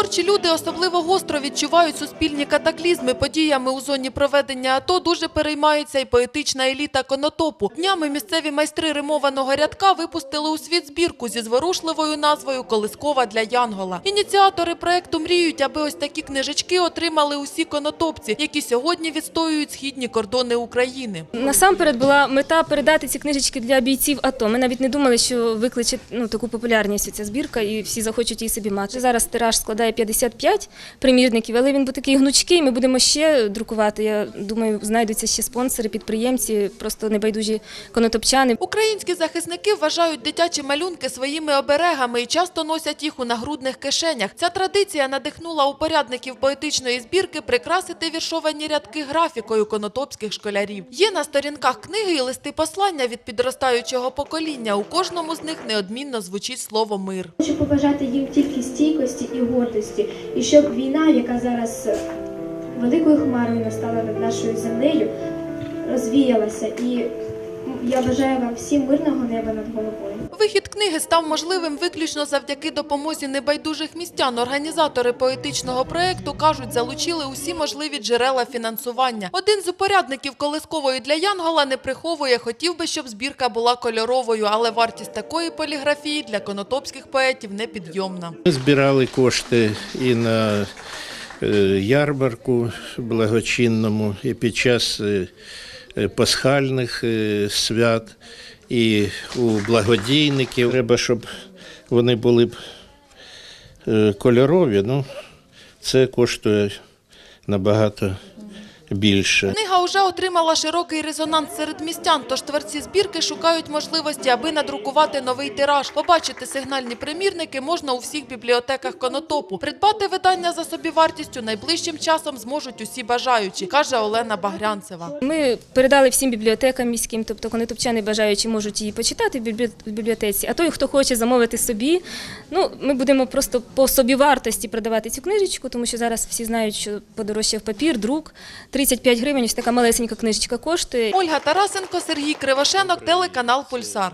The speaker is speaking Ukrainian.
Творчі люди особливо гостро відчувають суспільні катаклізми. Подіями у зоні проведення АТО дуже переймається і поетична еліта конотопу. Днями місцеві майстри римованого рядка випустили у світ збірку зі зворушливою назвою Колискова для Янгола. Ініціатори проекту мріють, аби ось такі книжечки отримали усі конотопці, які сьогодні відстоюють східні кордони України. Насамперед була мета передати ці книжечки для бійців АТО. Ми навіть не думали, що викличе ну, таку популярність ця збірка, і всі захочуть її собі мати. Зараз тираж складає 55 примірників, але він був такий гнучкий. Ми будемо ще друкувати. Я думаю, знайдуться ще спонсори, підприємці, просто небайдужі конотопчани. Українські захисники вважають дитячі малюнки своїми оберегами і часто носять їх у нагрудних кишенях. Ця традиція надихнула упорядників поетичної збірки прикрасити віршовані рядки графікою конотопських школярів. Є на сторінках книги і листи послання від підростаючого покоління. У кожному з них неодмінно звучить слово мир. Хочу побажати їм тільки і гордості, і щоб війна, яка зараз великою хмарою настала над нашою землею, розвіялася. І я бажаю вам всім мирного неба над головою. Вихід книги став можливим виключно завдяки допомозі небайдужих містян. Організатори поетичного проекту кажуть, залучили усі можливі джерела фінансування. Один з упорядників колискової для Янгола не приховує, хотів би, щоб збірка була кольоровою, але вартість такої поліграфії для конотопських поетів непідйомна. Ми збирали кошти і на ярмарку благочинному, і під час е, е, пасхальних е, свят, і у благодійників. Треба, щоб вони були б е, кольорові. Ну, це коштує набагато більше. Книга вже отримала широкий резонанс серед містян, тож творці збірки шукають можливості, аби надрукувати новий тираж. Побачити сигнальні примірники можна у всіх бібліотеках Конотопу. Придбати видання за собівартістю найближчим часом зможуть усі бажаючі, каже Олена Багрянцева. Ми передали всім бібліотекам міським, тобто конотопчани бажаючі можуть її почитати в в бібліотеці. А той, хто хоче замовити собі, ну ми будемо просто по собівартості продавати цю книжечку, тому що зараз всі знають, що подорожчав папір, друк. 35 гривень, ось така малесенька книжечка коштує. Ольга Тарасенко, Сергій Кривошенок, телеканал Пульсар.